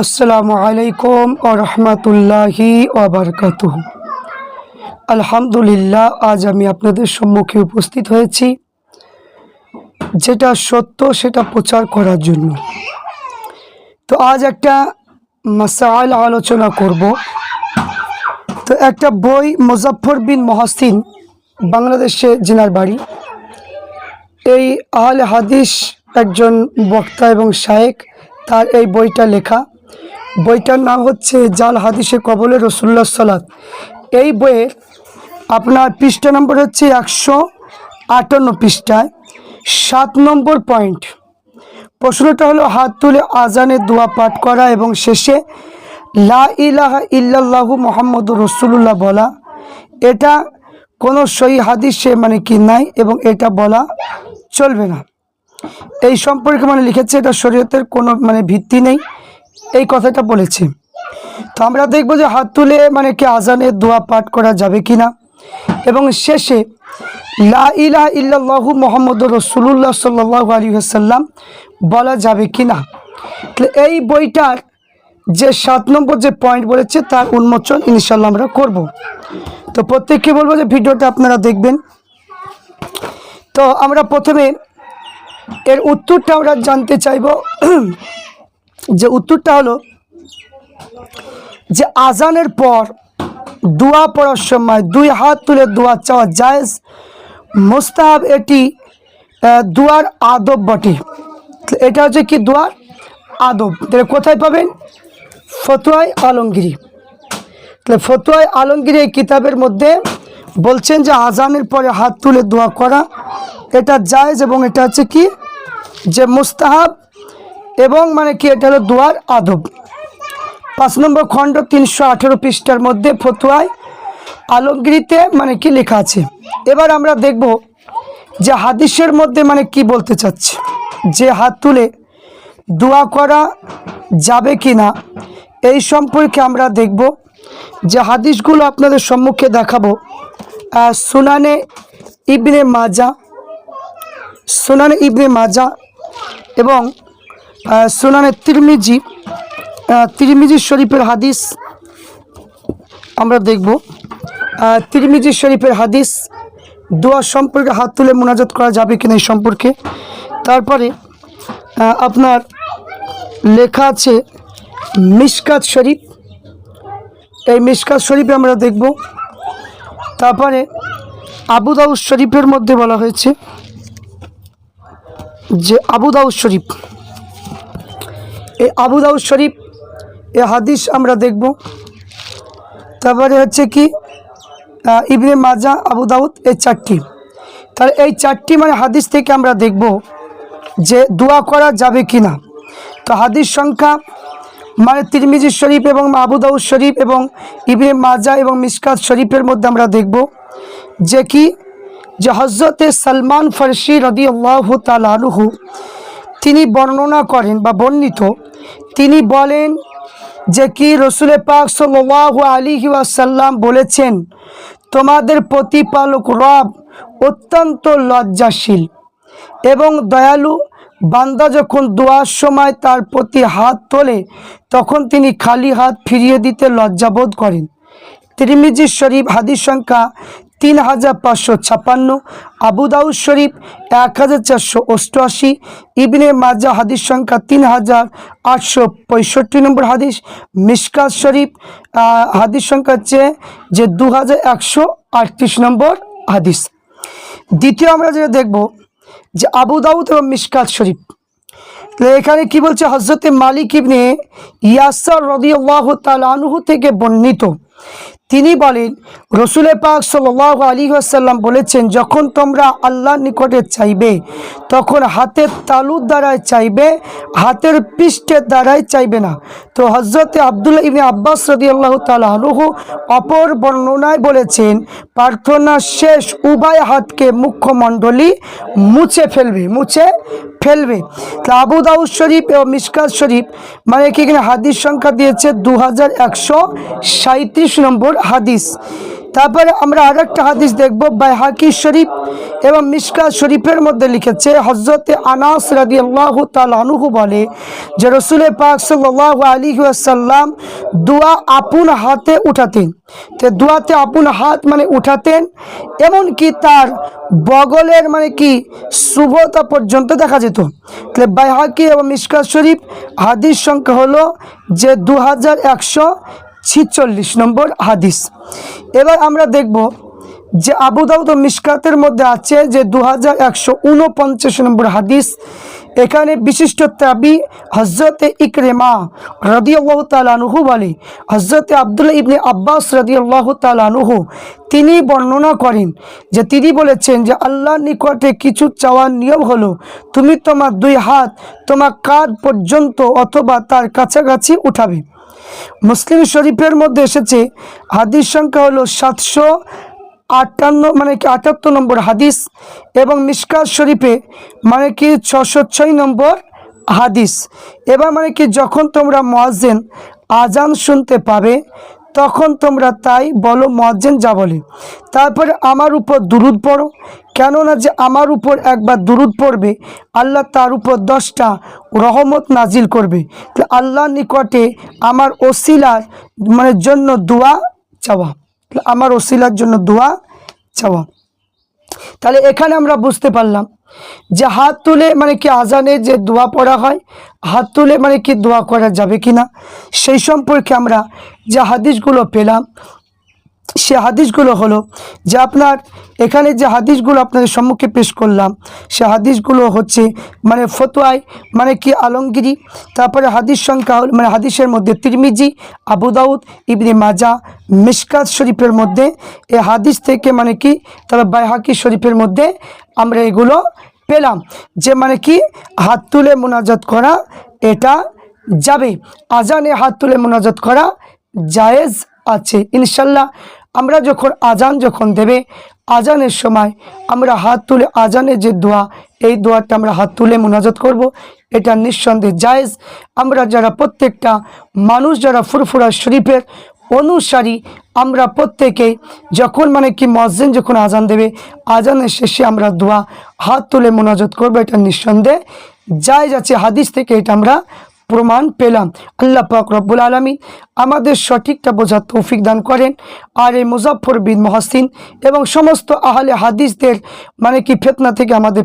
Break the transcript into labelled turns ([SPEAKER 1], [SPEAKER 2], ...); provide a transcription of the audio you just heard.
[SPEAKER 1] আসসালামু আলাইকুম ও রহমতুল্লাহি ওবরকাতুহ আলহামদুলিল্লাহ, আজ আমি আপনাদের সম্মুখে উপস্থিত হয়েছি, যেটা সত্য, সেটা প্রচার করার জন্য। তো আজ একটা মাসাইল আলোচনা করব। তো একটা বই মুজাফর বিন মহাসিন, বাংলাদেশে জিনার বাড়ি। এই আহলে হাদিস একজন বক্তা এবং শায়েক, তার এই বইটা লেখা। বইটার নাম হচ্ছে জাল হাদিসে কবলে রসুল্লাহ সালাত। এই বইয়ের আপনার পৃষ্ঠা নম্বর হচ্ছে একশো আটান্ন পৃষ্ঠায় সাত নম্বর পয়েন্ট। প্রশ্নটা হলো, হাত তুলে আজানে দোয়া পাঠ করা এবং শেষে, লা ইলাহা ইল্লাল্লাহু মোহাম্মদ রসুল্লাহ বলা, এটা কোনো সহি হাদিসে মানে কি নাই এবং এটা বলা চলবে না। এই সম্পর্কে মানে লিখেছে, এটা শরীয়তের কোনো মানে ভিত্তি নেই। এই কথাটা বলেছি। তো আমরা দেখব যে হাত তুলে মানে কি আজানের দোয়া পাঠ করা যাবে কি না এবং শেষে, লা ইলাহা ইল্লাল্লাহু মোহাম্মদ রসুল্লাহ সাল্লাহ আলী আসাল্লাম বলা যাবে কি না এই বইটার যে সাত নম্বর যে পয়েন্ট বলেছে তার উন্মোচন ইনশাল্লাহ আমরা করব। তো প্রত্যেককে বলব যে ভিডিওটা আপনারা দেখবেন। তো আমরা প্রথমে এর উত্তরটা আমরা জানতে চাইব। যে উত্তরটা হলো যে আজানের পর দোয়া পড়ার সময় দুই হাত তুলে দোয়া চাওয়া জায়েজ। মোস্তাহাব, এটি দোয়ার আদব বটে। এটা হচ্ছে কি দোয়ার আদব? তাহলে কোথায় পাবেন? ফতুয়াই আলমগিরি। তাহলে ফতুয়াই আলমগিরি এই কিতাবের মধ্যে বলছেন যে আজানের পরে হাত তুলে দোয়া করা, এটা জায়েজ এবং এটা হচ্ছে কি? যে মুস্তাহাব এবং মানে কি এটা হলো দুয়ার আদব। পাঁচ নম্বর খণ্ড তিনশো আঠেরো পৃষ্ঠার মধ্যে ফতুয়ায় আলমগিরিতে মানে কি লেখা আছে। এবার আমরা দেখব যে হাদিসের মধ্যে মানে কি বলতে চাচ্ছে। যে হাত তুলে দোয়া করা যাবে কি না এই সম্পর্কে আমরা দেখব। যে হাদিসগুলো আপনাদের সম্মুখে দেখাবো সুনানে ইবনে মাজা, সুনানে ইবনে মাজা এবং সুনানে তিরমিজি তিরমিজি শরীফের হাদিস আমরা দেখব। তিরমিজি শরীফের হাদিস, দোয়া সম্পর্কে হাত তুলে মোনাজাত করা যাবে কিনা এই সম্পর্কে। তারপরে আপনার লেখা আছে মিশকাত শরীফ। এই মিশকাত শরীফে আমরা দেখব। তারপরে, আবু দাউদ শরীফের মধ্যে বলা হয়েছে যে, আবু দাউদ শরীফ এই আবু দাউদ শরীফ, এ হাদিস আমরা দেখব। তারপরে হচ্ছে কি ইবনে মাজা, আবু দাউদ, এই চারটি। তাহলে এই চারটি মানে হাদিস থেকে আমরা দেখব যে দোয়া করা যাবে কি না তো হাদিস সংখ্যা মানে তিরমিজি শরীফ এবং আবু শরীফ এবং ইবনে মাজা এবং মিসকাত শরীফের মধ্যে আমরা দেখব যে কি, যে হজরতে সালমান ফার্সি রদি আল্লাহ তালুহু তিনি বর্ণনা করেন বা বর্ণিত, তিনি বলেন যে কি রসুলে পাক সাল্লাহ আলী ওয়াসাল্লাম বলেছেন, তোমাদের প্রতিপালক রব অত্যন্ত লজ্জাশীল এবং দয়ালু। বান্দা যখন দোয়ার সময় তার প্রতি হাত তোলে, তখন তিনি খালি হাত ফিরিয়ে দিতে লজ্জাবোধ করেন। তিরমিজি শরীফ হাদিস সংখ্যা তিন হাজার পাঁচশো ছাপ্পান্ন, আবু দাউদ শরীফ এক হাজার চারশো অষ্টআশি, ইবনে মাজা হাদিস সংখ্যা তিন হাজার আটশো পঁয়ষট্টি নম্বর হাদিস মিসকাত শরীফ হাদিস সংখ্যা হচ্ছে যে দু হাজার একশো আটত্রিশ নম্বর হাদিস। দ্বিতীয় আমরা যেটা দেখব যে আবু দাউদ এবং মিসকাত শরীফ। এখানে কি বলছে? হজরতে মালিক ইবনে ইয়াসার রদিয়াল্লাহ তালানহু থেকে বর্ণিত তিনি বলেন রসুলে পাক সাল্লাহ আলী আসাল্লাম বলেছেন, যখন তোমরা আল্লাহর নিকটে চাইবে, তখন হাতের তালুর দ্বারায় চাইবে, হাতের পৃষ্ঠের দ্বারায় চাইবে না। তো হজরতে আবদুল্লাহ ইবনে আব্বাস রদি আল্লাহ তালাহু অপর বর্ণনায় বলেছেন, প্রার্থনা শেষ, উভয় হাতকে মুখ্যমণ্ডলী মুছে ফেলবে মুছে ফেলবে। তা আবু দাউদ শরীফ এবং মিসকাত শরীফ মানে কি হাদিস সংখ্যা দিয়েছে দু হাজার একশো সাঁত্রিশ নম্বর হাদিস। তারপরে আমরা আর একটা হাদিস দেখব, বাইহাকি শরীফ এবং মিশকা শরীফের মধ্যে লিখেছে হজরতে আনাস রাদি আল্লাহ তালুহু বলে যে রসুল পাক সাল্লাহ আলী আসাল্লাম দোয়া আপন হাতে উঠাতেন। তো দোয়াতে আপন হাত মানে উঠাতেন, এমনকি তার বগলের মানে কি, শুভতা পর্যন্ত দেখা যেত। তাহলে বাইহাকি এবং মিশকা শরীফ হাদিস সংখ্যা হলো যে দু হাজার একশো ছিচল্লিশ নম্বর হাদিস। এবার আমরা দেখব যে আবু দাউদ ও মিশকাতের মধ্যে আছে যে দু হাজার একশো উনপঞ্চাশ নম্বর হাদিস। এখানে বিশিষ্ট তাবি হজরতে ইকরেমা রদিয়াল্লাহ তালানুহু বলে। হজরতে আবদুল্লাহ ইবনে আব্বাস রদিয়াল্লাহ তালানুহু তিনি বর্ণনা করেন যে তিনি বলেছেন যে আল্লাহ নিকটে কিছু চাওয়ার নিয়ম হলো, তুমি তোমার দুই হাত তোমার কাঁধ পর্যন্ত অথবা তার কাছাকাছি উঠাবে। মুসলিম শরীফের মধ্যে এসেছে, হাদিস সংখ্যা হলো সাতশো আটান্ন মানে কি আটাত্তর নম্বর হাদিস এবং মিসকাত শরীফে মানে কি ছশো ছয় নম্বর হাদিস। এবার মানে কি যখন তোমরা মোয়াজেন আজান শুনতে পাবে তখন তোমরা তাই বলো মোয়াজ্জেন যা বলে। তারপরে আমার উপর দুরুদ পড়ো। কেননা যে আমার উপর একবার দুরুদ পড়বে, আল্লাহ তার উপর দশটা রহমত নাজিল করবে। তো আল্লাহর নিকটে আমার ওসিলার মানে জন্য দোয়া চাওয়া। আমার ওসিলার জন্য দোয়া চাওয়া। তাহলে এখানে আমরা বুঝতে পারলাম যে হাত তুলে মানে কি আজানে যে দোয়া পড়া হয়, হাত তুলে মানে কি দোয়া করা যাবে কি না? সেই সম্পর্কে আমরা যে হাদিসগুলো পেলাম, সে হাদিসগুলো হলো যে আপনার এখানে যে হাদিসগুলো আপনাদের সম্মুখে পেশ করলাম, সে হাদিসগুলো হচ্ছে মানে ফতোয়ায় মানে কি আলমগিরি, তারপরে হাদিস সংখ্যা হল মানে হাদিসের মধ্যে তিরমিজি, আবু দাউদ, ইবনে মাজা, মিশকাত শরীফের মধ্যে, এ হাদিস থেকে মানে কি তারপর বাইহাকি শরীফের মধ্যে আমরা এগুলো পেলাম। যে মানে কি? হাত তুলে মোনাজাত করা, এটা যাবে। আজানে হাত তুলে মোনাজাত করা জায়েজ আছে, ইনশাল্লাহ। আমরা যখন আজান যখন দেবে, আজানের সময় আমরা হাত তুলে, আজানের যে দোয়া, এই দোয়াটা আমরা হাত তুলে মোনাজাত করব। এটা নিঃসন্দেহে জায়েজ। আমরা যারা প্রত্যেকটা মানুষ, যারা ফুরফুরা শরীফের অনুসারী আমরা প্রত্যেকে যখন মানে কি মসজিদ যখন আজান দেবে, আজানের শেষে আমরা দোয়া, হাত তুলে মোনাজত করব, এটা নিঃসন্দেহে জায়েজ যাচ্ছে হাদিস থেকে এটা আমরা প্রমাণ পেলাম। আল্লাহ পাক রব্বুল আলমী আমাদের সঠিকটা বোঝার তৌফিক দান করেন। আর এই মুজাফর বিন মহাসিন এবং সমস্ত আহলে হাদিসদের মানে কি ফেতনা থেকে আমাদের